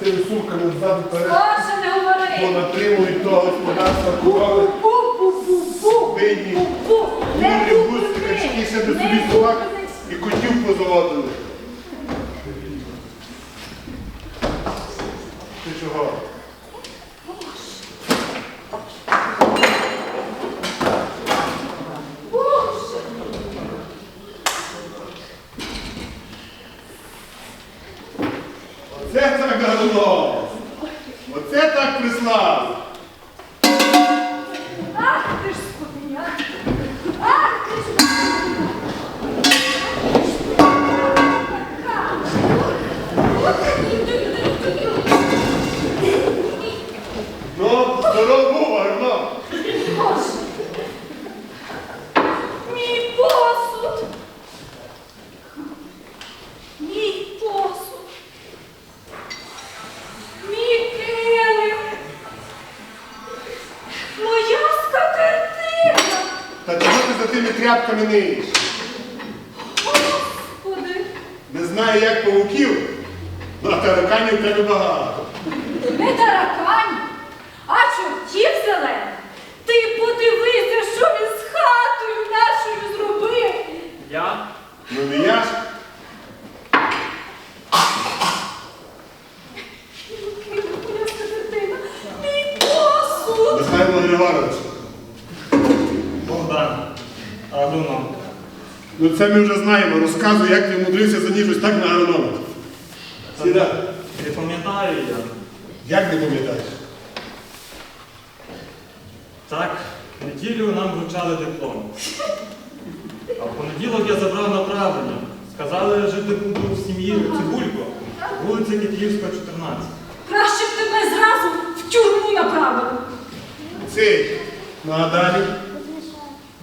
тими сумками ззаду перед, Скорше не говори. натримують того господарства корови, Бу-бу-бу-бу. Не гуси, качки, ще до собі собак і котів позаводили. Ти чого? Боже. Оце так гарно! Так ну, а тараканів в тебе багато. не таракань, а чортів зелених. Ти подивися, що він з хатою нашою зробив. Я? Ну не я ж. Мій посуд. Михайло Григорович. Богдан. Агроном. Ну це ми вже знаємо. Розказуй, як ти мудрився за ніжусь, так на. Сідай. Не пам'ятаю я. Як не пам'ятаєш? Так, в неділю нам вручали диплом. А в понеділок я забрав направлення. Сказали, жити буду в сім'ї Цибулько, вулиця Київська, 14. Краще б тебе зразу в тюрму направили. Цей. Ну а далі?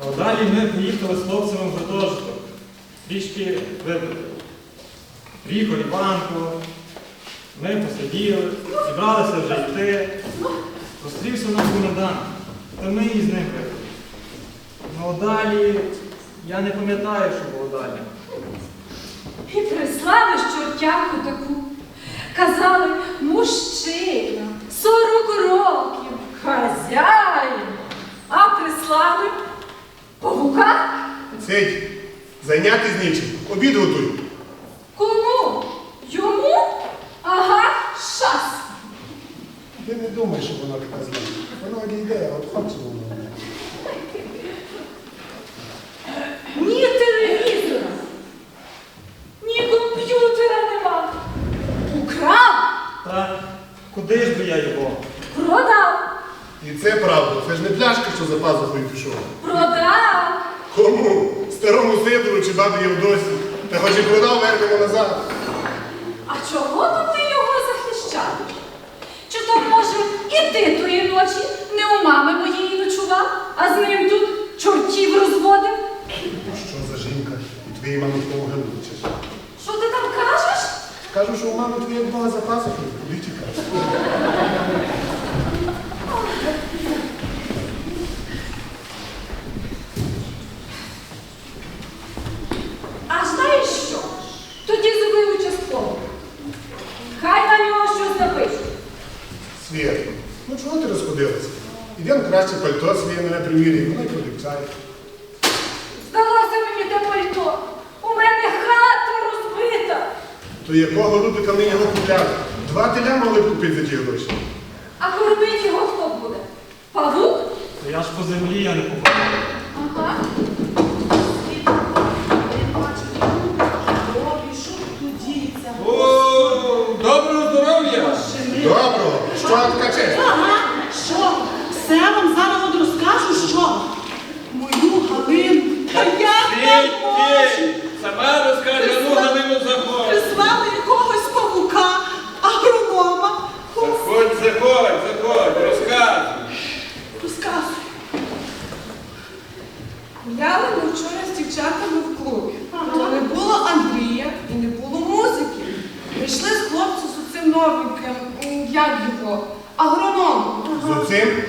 А далі ми поїхали з хлопцями в гуртожиток. Трішки випити. Приїхав Іванко, ми посиділи, зібралися вже йти. Зустрівся нам комендант, та ми і з ним випили. Ну далі я не пам'ятаю, що було далі. І прислали чортяку таку. Казали, мужчина, 40 років, хазяїн. А прислали павука? Цей. Зайнятись нічим. Обід готуй. Кому? Йому? Ага, щас. Ти не думай, що вона така зла. Вона одійде, от хоче вона. Ні телевізора, ні комп'ютера нема. Украв, Та куди ж би я його? продав, І це правда. Це ж не пляшка, що за пазухою пішов. продав. Кому? Старому Сидору чи бабі Євдосі. Та хоч і продав, вернемо назад. А чого то ти його захищав? Чи то, може, і ти тої ночі не у мами моєї ночував, а з ним тут чортів розводив? Що за жінка? І твоїй мамі в тому гелучиш. Що ти там кажеш? Кажу, що у мами твоє два за пазухою. Куди тікати? А знаєш що? Тоді зроби участково. Хай на нього щось напишуть. Світ, ну чого ти розходилася? Ідемо краще пальто мене приміряй, й. Здалося мені те пальто. У мене хата розбита. То якого рубика ми його купляли? Два теля могли б купити за ті гроші. А кормить його хто буде? Павук? То я ж по землі я не побачив. Ага. О, доброго здоров'я! Доброго, що така честь? Ага, що? Все вам зараз от розкажу, що? Мою Галину. Та як Не сама розкаже, ну Галину заходь. Прислали якогось павука, агронома. Заходь, заходь, заходь, розказуй. Розказуй. Гуляли ми вчора з дівчатами в клубі. То не було Андрія і не було музики. Прийшли з хлопцем з цим новеньким, м, як його, агрономом. З цим?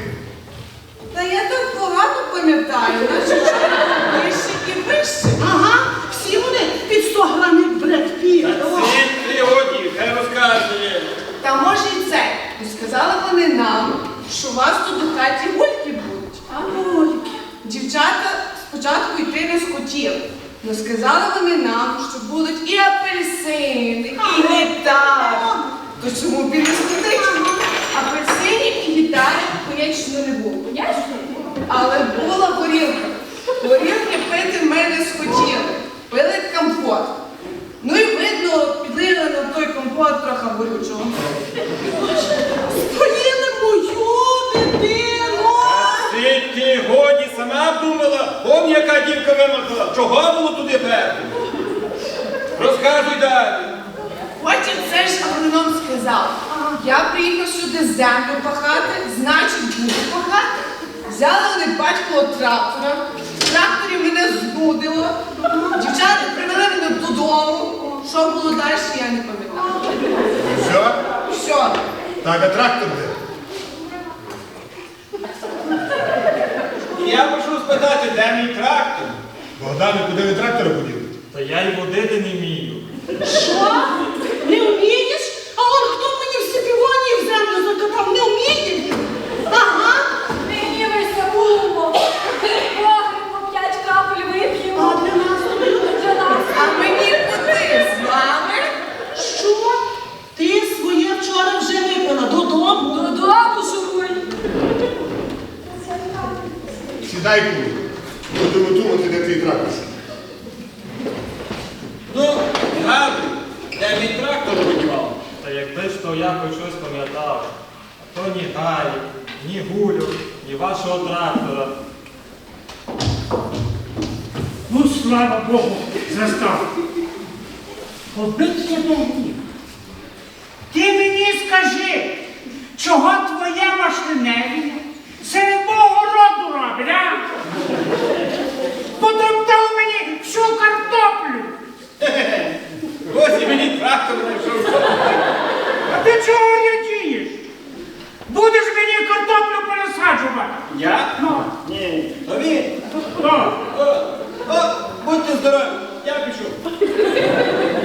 Та я так погано пам'ятаю, наче вчора вище і вище. Ага, всі вони під 100 грамів бред. Ти, ти годі, хай розказує. Та може і це. Бо сказали вони нам, що у вас тут у хаті гульки будуть. А гульки. Дівчата спочатку йти не схотіли. Но сказали вони нам, що будуть і апельсини, і гітари. То чому б і не сходити? Апельсинів і гітари, конечно, не було. Але була горілка. Горілки пити ми не схотіли. Пили компот. Ну і видно, підлили на той компот трохи горючого. Споїли мою дитину! Ти, годі сама думала, он яка дівка вимотала. Чого було туди перти? Розказуй далі. Потім це ж агроном сказав. Я приїхав сюди землю пахати, значить буду пахати. Взяли вони батько трактора, мене знудило. Дівчата привели мене додому. Що було далі, я не пам'ятаю. Все? Все. Так, а трактор де? Я прошу спитати, де мій трактор? Богдане, куди ви трактора поділи? Та я й водити не вмію. Що? Не вмієш? А он хто мені всі півоні в землю закатав? Не вмієш? Ага. Не гнівайся, кумо. Погріб по п'ять капель А вип'ємо. для нас тобі? Для нас. А мені куди з вами? Що? Ти своє вчора вже випила додому? Додому шуруй. Сідай куди. Будемо думати, де твій трактор. Ну, згадуй, де мій трактор подівав? Та якби ж то я хоч щось пам'ятав. А то ні Галі, ні Гулю, ні вашого трактора. Ну, слава Богу, застав. Побить тебе гнів. Ти мені скажи, чого твоє машиневі серед роду? Потоптав мені всю картоплю. Ось і мені трактор знайшов. А ти чого рядієш? Будеш мені картоплю пересаджувати. Я? Ну, Ні. То він. то. О, о, будьте здорові. Я пішов.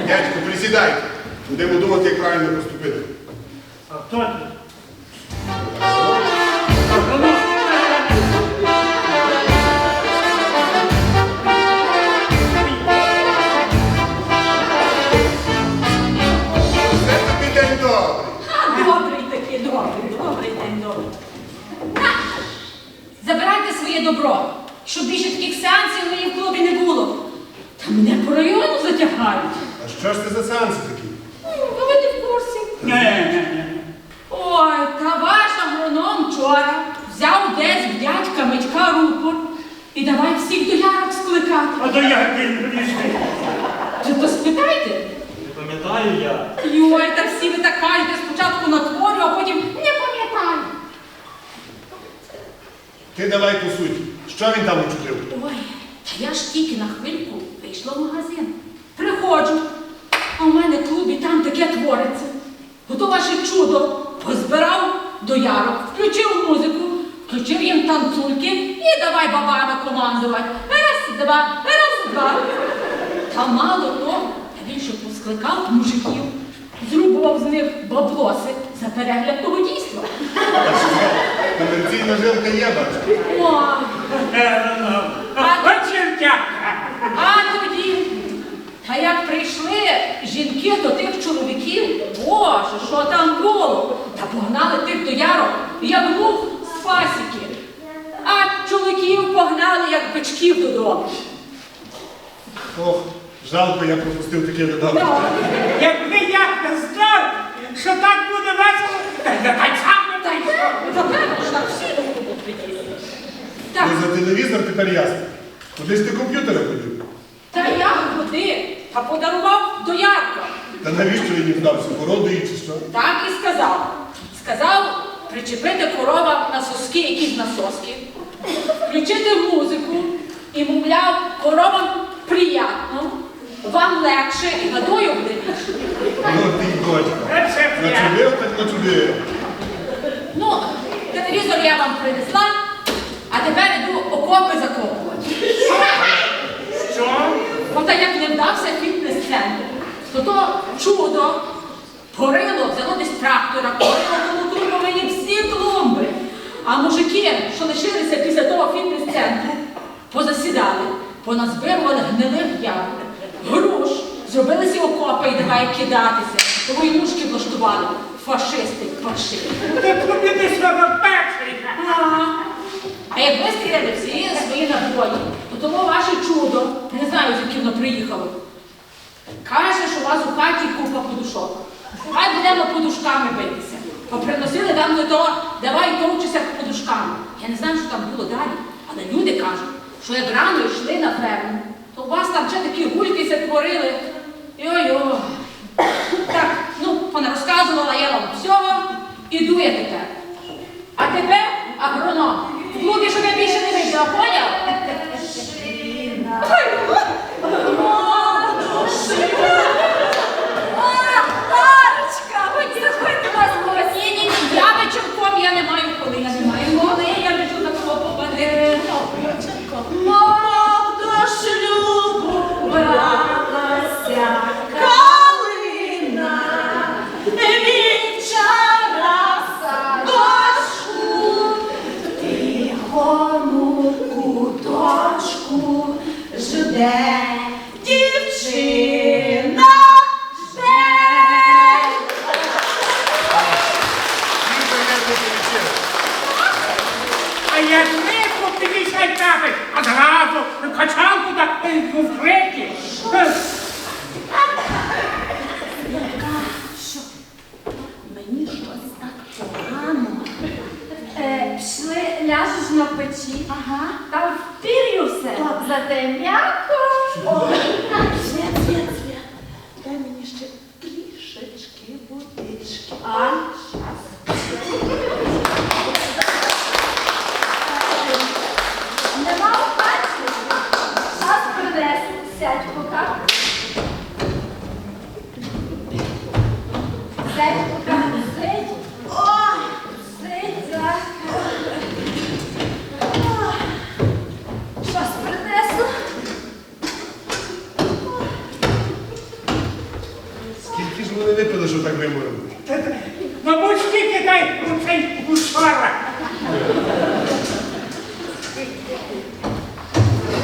Дядько, присідайте. Будемо думати, як правильно поступити. А хто ти? Що ж це за сеанси такі? Ну, Ви не в курсі. Ні, ні, ні. Ой, та ваш агроном вчора взяв десь в дядька Митька рупор і давай всіх доярок скликати. А до як ти лізти? Ти то спитайте. Не пам'ятаю я. Йой, та всі ви так кажете спочатку на творю, а потім не пам'ятаю. Ти давай по суті. Що він там учудив? Ой, та я ж тільки на хвильку вийшла в магазин. Приходжу, а у мене в клубі там таке твориться. Ото ваше чудо позбирав доярок, включив музику, включив їм танцульки і давай бабами командувати. Раз, два, раз, два. Та мало того, та він ще поскликав мужиків, зрубував з них баблоси за перегляд того дійства. Комерційна жилка є, бачиш? Ой, От чертяка. А тоді, та як прийшли жінки до тих чоловіків, боже, що там було? Та погнали тих доярок, як мух з пасіки. А чоловіків погнали, як бичків додому. Ох, жалко, я пропустив таке видавання. Якби я знав, що так буде весело, та й так само Та й запевно ж так всі до клубу приділи. Так, Ну за телевізор тепер ясно. Кудись ти комп'ютера ходив? та я куди? Та подарував доярка. Та навіщо він вдався? Породою чи що? Так і сказав. Сказав причепити коровам на соски якісь насоски, включити музику і, мовляв, коровам приятно, вам легше і гадою буде більше. Ну ти дочка. Це я. Начудив, так начудив. Ну, телевізор я вам принесла, а тепер іду окопи закопувати. Що? Проте, як не вдався фітнес-центр, то то чудо порило, взяло десь трактора, порило тому трубовині всі клумби. А мужики, що лишилися після того фітнес-центру, позасідали, поназбирували гнилих ягод, груш, зробилися окопи і давай кидатися. Тому й мушки влаштували. Фашисти, фашисти. Ти купити свого перший. А як ви стріляли всі свої набої, то тому ваше чудо не знаю, звідки воно приїхало. Каже, що у вас у хаті купа подушок. Хай будемо подушками битися. Поприносили там до того, давай товчися подушками. Я не знаю, що там було далі, але люди кажуть, що як рано йшли на ферму, то у вас там ще такі гульки творили. Йо-йо. Так, ну, понарозказувала я вам всього, іду я тепер. А тепер агроном. Клубі, щоб я більше не вийшла, поняв? Ні, зате м'яко. О, свят, свят, свят. Дай мені ще трішечки водички. А? Нема в хаті. Час принесу. Сядь пока. Сядь пока. Сидь. Ой, сидь, так. Ой. Щось принесу. Скільки ж вони випили, що так виморили? Мабуть, скільки дай цей учора.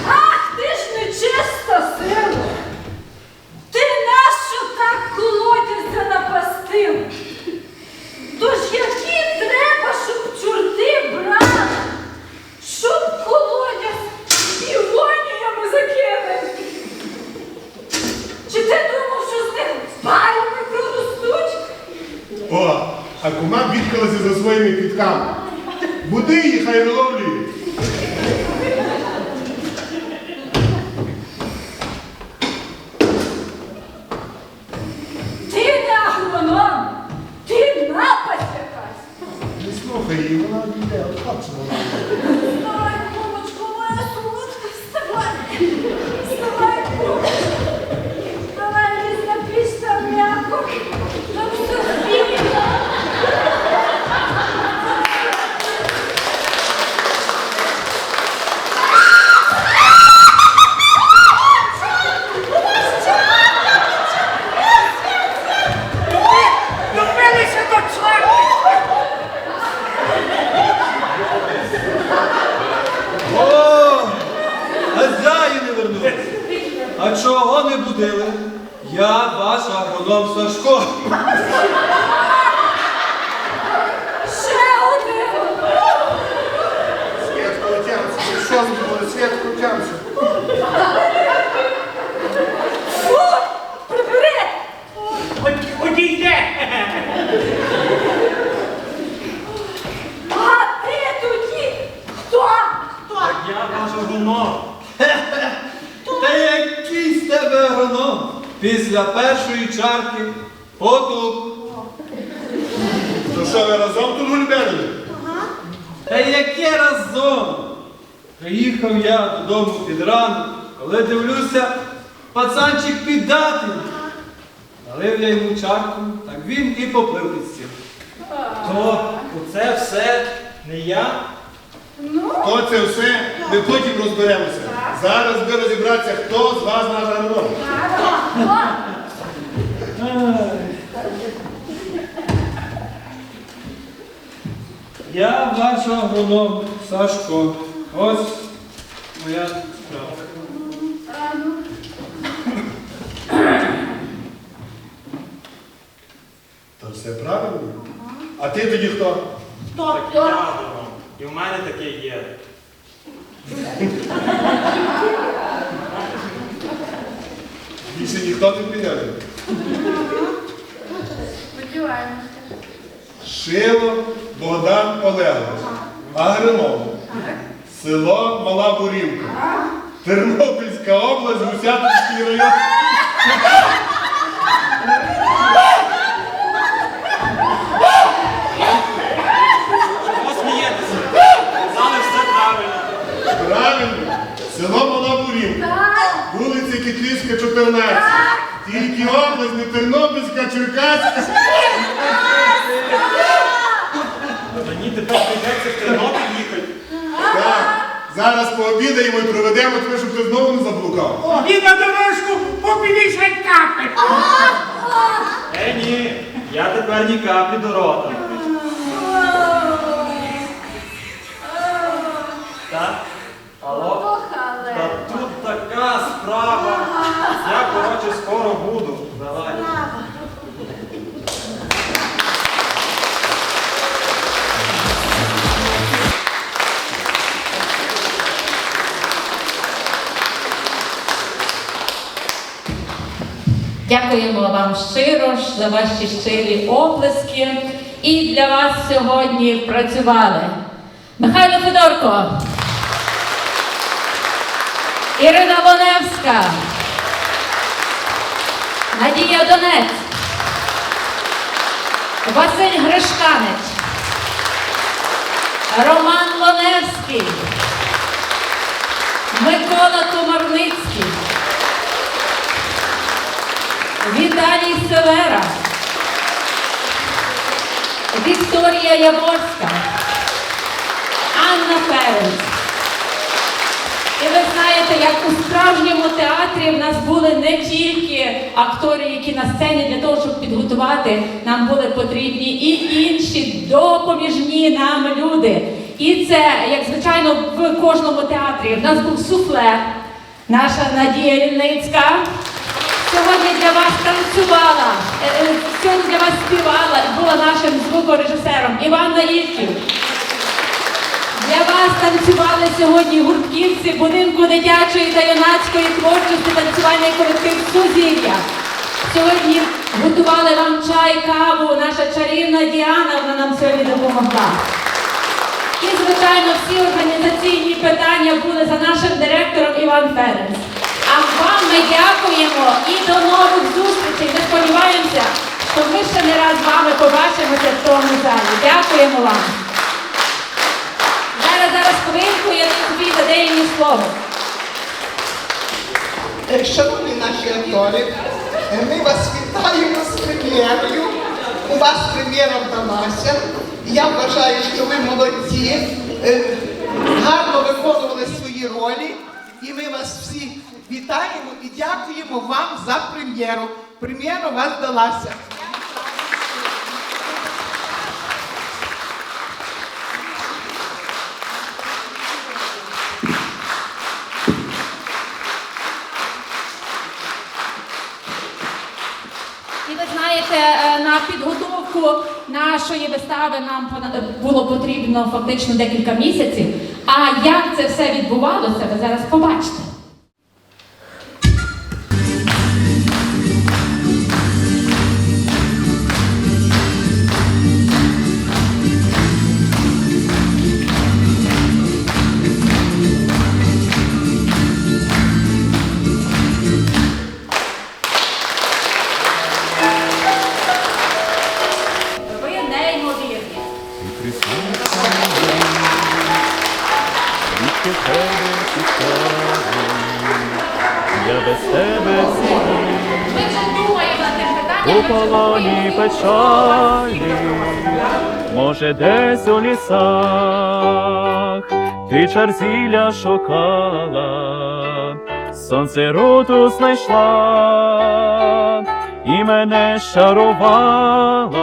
Ах, ти ж нечиста сила! Ти нащо так колодязя напастив? Тож які треба, щоб чорти брали, щоб колодязь півоніями закинув? Чи ти думав, що з них пальми проростуть? О, а кума бідкалася за своїми квітками. Буди її, хай виловлюють. Ти не агроном, ти напасть якась. Не слухай її, вона обійде, от хлопця вона. Вставай, кумочку, моя солодка, вставай. Вставай, кумочку. Вставай, лізь на піч там м'яко. Там все спільно. Любилися до чорти. О, хазяї не вернулись. А чого не будили? Я ваш агроном Сашко. Ще один. Святко отямся, що ж було, святко отямся. Фу, прибери. Од- Одійде. А ти тоді хто? Так я ваш агроном. Та який з тебе агроном? Після першої чарки То що ви разом тут гульбенили? Та яке разом? Приїхав я додому під ранок, коли дивлюся, пацанчик піддатий. Налив я йому чарку, так він і поплив під стіл. То оце все не я. То це все, ми потім розберемося. Зараз би розібратися, хто з вас наш агроном. Я ваш агроном Сашко. Ось моя справа. Та все правильно. А ти тоді хто? Так я агроном. І в мене таке є. Більше ніхто не прийняє. Сподіваємося. Шило Богдан Олегович. Агроном. Село Мала Бурівка. Тернопільська область, Гусятинський район. Чого смієтеся? Казали все правильно. Правильно. Село Мала Бурівка. Вулиця Китлівська, 14. Тільки область, не Тернопільська, Черкаська. Мені тепер прийдеться в Тернопіль їхати. Так. Зараз пообідаємо і проведемо тебе, щоб ти знову не заблукав. І на дорожку по 50 капель. Е, ні, я тепер ні каплі до рота. Так? Алло? Та тут така справа. Я, коротше, скоро буду. Дякуємо вам щиро за ваші щирі оплески. І для вас сьогодні працювали Михайло Федорко, Ірина Воневська, Надія Донець, Василь Гришканич, Роман Лоневський, Микола Комарницький. Віталій Севера, Вікторія Яворська, Анна Ференц. І ви знаєте, як у справжньому театрі в нас були не тільки актори, які на сцені для того, щоб підготувати, нам були потрібні і інші допоміжні нам люди. І це, як звичайно, в кожному театрі. В нас був суфлер, наша Надія Ільницька. Сьогодні для вас танцювала, е, е, сьогодні для вас співала і була нашим звукорежисером Іванна Ільчів. Для вас танцювали сьогодні гуртківці будинку дитячої та юнацької творчості танцювальний колектив Сузір'я. Сьогодні готували вам чай, каву, наша чарівна Діана, вона нам сьогодні допомогла. І, звичайно, всі організаційні питання були за нашим директором Іван Ференц. Ми дякуємо і до нових зустрічей. Ми сподіваємося, що ми ще не раз з вами побачимося в тому залі. Дякуємо вам. Зараз зараз хвилинку, я тобі дадаю їм слово. Е, Шановні наші актори, е, ми вас вітаємо з прем'єрою. У вас прем'єра вдалася. Я вважаю, що ви молодці, е, гарно виконували свої ролі. І ми вас всі вітаємо і дякуємо вам за прем'єру. Прем'єра вас вдалася. І ви знаєте, е, на підготовку нашої вистави нам пона- було потрібно фактично декілька місяців. А як це все відбувалося, ви зараз побачите. Печалі, може десь у лісах, ти чарзіля шукала, сонце руту знайшла і мене шарувала.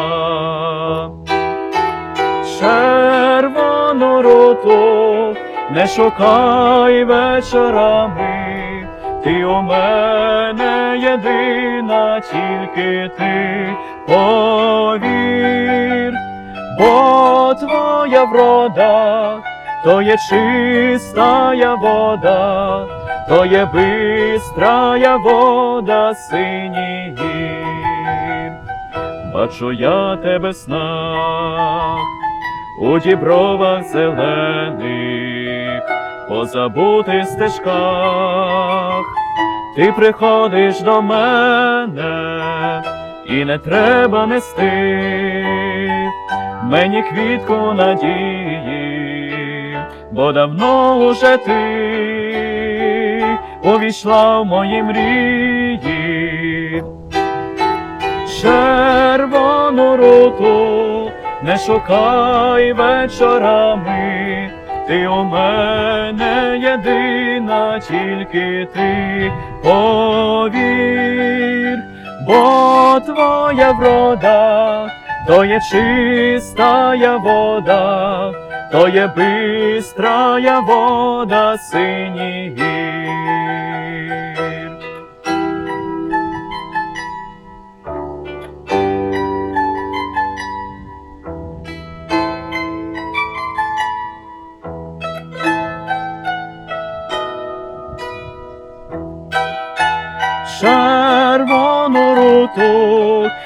Червону руту не шукай вечорами, ти у мене єдина, тільки ти повір, бо твоя врода, то є чистая вода, то є бистрая вода синіх гір. Бачу я тебе в снах, у дібровах зелених, по забутих стежках, ти приходиш до мене, і не треба нести мені квітку надії, бо давно уже ти увійшла в мої мрії. Червону руту не шукай вечорами, ти у мене єдина, тільки ти повір, бо твоя врода, то є чистая вода, то є бистрая вода синіх